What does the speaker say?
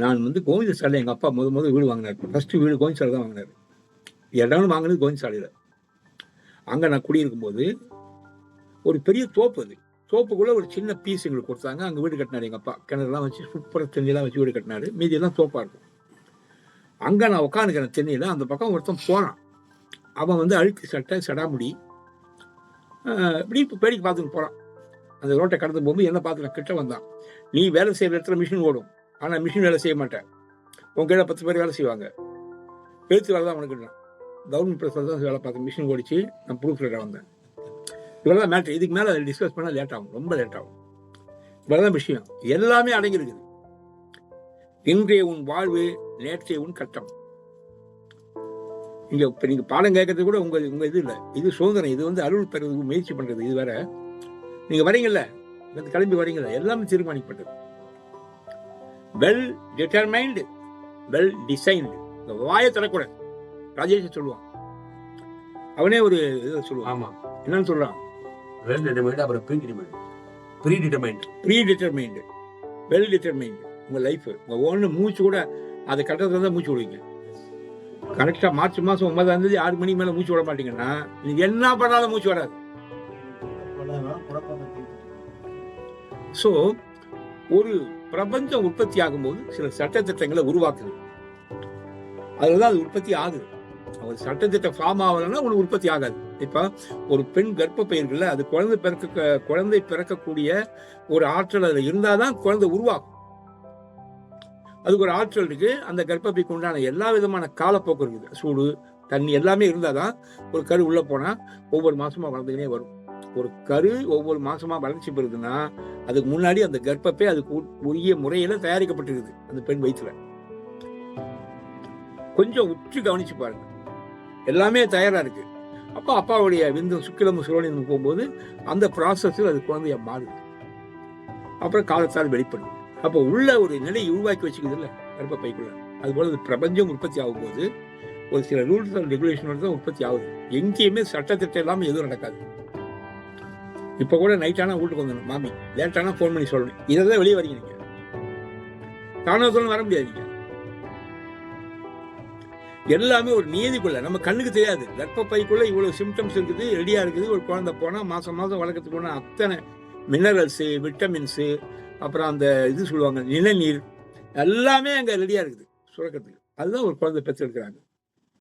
நான் வந்து கோவிந்த சாலையில் எங்கள் அப்பா முத முதல் வீடு வாங்கினார். ஃபஸ்ட்டு வீடு கோவிந்த சாலை தான் வாங்கினார். இடம்னு வாங்கினது கோவிந்த சாலையில். அங்கே நான் குடியிருக்கும்போது ஒரு பெரிய தோப்பு அது. தோப்புக்குள்ளே ஒரு சின்ன பீஸ் எங்களுக்கு கொடுத்தாங்க. அங்கே வீடு கட்டினார் எங்கள் அப்பா. கிணறுலாம் வச்சு சூப்பராக தென்னையெல்லாம் வச்சு வீடு கட்டினார். மீதியெல்லாம் தோப்பாக இருக்கும். அங்கே நான் உட்காந்துக்கிறேன் தென்னையில் அந்த பக்கம் ஒருத்தன் போகிறான் அவன் வந்து அழுக்கு சட்டை சடாமுடி இப்படி இப்போ பேடிக்கு பார்த்துட்டு போகிறான் அந்த ரோட்டை கடந்து போகும்போது என்ன பார்த்து நான் கிட்ட வந்தான். நீ வேலை செய்கிற இடத்துல மிஷின் ஓடும். ஆனால் மிஷின் வேலை செய்ய மாட்டேன். உன் கீழே பத்து பேர் வேலை செய்வாங்க. எழுத்து வேலை தான் உனக்கு கவர்மெண்ட் ப்ரெஸ்ஸில் தான் வேலை பார்த்தேன் மிஷின் ஓடிச்சு நான் ப்ரூஃப் லெட்டர் வந்தேன். இவ்வளோதான் மேட்ரு இதுக்கு மேலே அதை டிஸ்கஸ் பண்ணால் லேட் ஆகும். ரொம்ப லேட் ஆகும். இவ்வளோதான் விஷயம். எல்லாமே அடங்கியிருக்குது. இன்றைய உன் வாழ்வு நேற்றைய உன் கட்டம். இங்கே இப்போ நீங்கள் பாடம் கேட்கறது கூட உங்கள் உங்கள் இது இல்லை. இது சுதந்திரம். இது வந்து அருள் பெறுவதுக்கு முயற்சி பண்ணுறது இது வேற. நீங்கள் வரீங்கல்ல? கிளம்பி வரீங்கல்ல? எல்லாமே தீர்மானிக்கப்பட்டது. வெல் டிட்டர்மைன்டு வெல் டிசைன்டு இந்த வாயை தரக்கூடாது ராஜேஷ் சொல்லுவான். அவனே ஒரு இதை சொல்லுவான். ஆமா. என்னன்னு சொல்றான்? வெல் டிட்டர்மைண்ட் அப்புறம் pre determined pre determined pre determined well determined உங்க லைஃப் உங்க ஒன்று மூச்சு கூட அது கட்டத்தில் தான் மூச்சு விடுவீங்க. கரெக்டாக மார்ச் மாதம் ஒன்பதாம் தேதி ஆறு மணிக்கு மேலே மூச்சு விட மாட்டீங்கன்னா நீங்க என்ன பண்ணாலும் மூச்சு வராது. ஸோ ஒரு பிரபஞ்சம் உற்பத்தி ஆகும்போது சில சட்டத்திட்டங்களை உருவாக்குது. அதுதான் அது உற்பத்தி ஆகுது. அவர் சட்டத்திட்டம் ஃபார்ம் ஆகலைன்னா உங்களுக்கு உற்பத்தி ஆகாது. இப்போ ஒரு பெண் கர்ப்பப்பை இருக்குல்ல அது குழந்தை பிறக்க குழந்தை பிறக்கக்கூடிய ஒரு ஆற்றல் அதில் இருந்தால் தான் குழந்தை உருவாகும். அதுக்கு ஒரு ஆற்றல் இருக்கு. அந்த கர்ப்பப்பைக்கு உண்டான எல்லா விதமான காலப்போக்கு இருக்குது. சூடு தண்ணி எல்லாமே இருந்தால் தான் ஒரு கரு உள்ளே போனால் ஒவ்வொரு மாசமா வளர்ந்துக்கினே வரும். ஒரு கரு ஒவ்வொரு மாசமா வளர்ச்சி பெறுதுன்னா அதுக்கு முன்னாடி அந்த கர்ப்பப்பை அதுக்கு உரிய முறையில தயாரிக்கப்பட்டிருக்குது அந்த பெண் வயிற்றுல கொஞ்சம் உற்று கவனிச்சு பாருங்க. எல்லாமே தயாரா இருக்கு. அப்போ அப்பாவுடைய விந்து சுக்கிலமும் சுரோனியும் போகும்போது அந்த ப்ராசஸில் அது குழந்தைய மாறுது. அப்புறம் காலத்தால் வெளிப்படுது அப்போ உள்ள ஒரு நிலையை உருவாக்கி வச்சுக்குது இல்லை கர்ப்பப்பைக்குள்ள. அதுபோல அது பிரபஞ்சம் உற்பத்தி ஆகும்போது ஒரு சில ரூல்ஸ் அண்ட் ரெகுலேஷனோட தான் உற்பத்தி ஆகுது. எங்கேயுமே சட்டத்திட்டம் இல்லாமல் எதுவும் நடக்காது. இப்போ கூட நைட் வீட்டுக்கு வந்துடணும். மாமி லேட்டானா ஃபோன் பண்ணி சொல்லணும். இதை தான் வெளியே வரீங்க நீங்கள் தானத்தோடு வர முடியாது எல்லாமே ஒரு நியதிக்குள்ள நம்ம கண்ணுக்கு தெரியாது. கர்ப்பப்பைக்குள்ள இவ்வளவு சிம்டம்ஸ் இருக்குது ரெடியா இருக்குது. ஒரு குழந்தை போனா மாசம் மாசம் வளர்க்கறதுக்கு போனா அத்தனை மினரல்ஸு விட்டமின்ஸு அப்புறம் அந்த இது சொல்லுவாங்க நிலநீர் எல்லாமே அங்க ரெடியா இருக்குது சுரக்கிறதுக்கு. அதுதான் ஒரு குழந்தை பெற்றெடுக்கிறாங்க.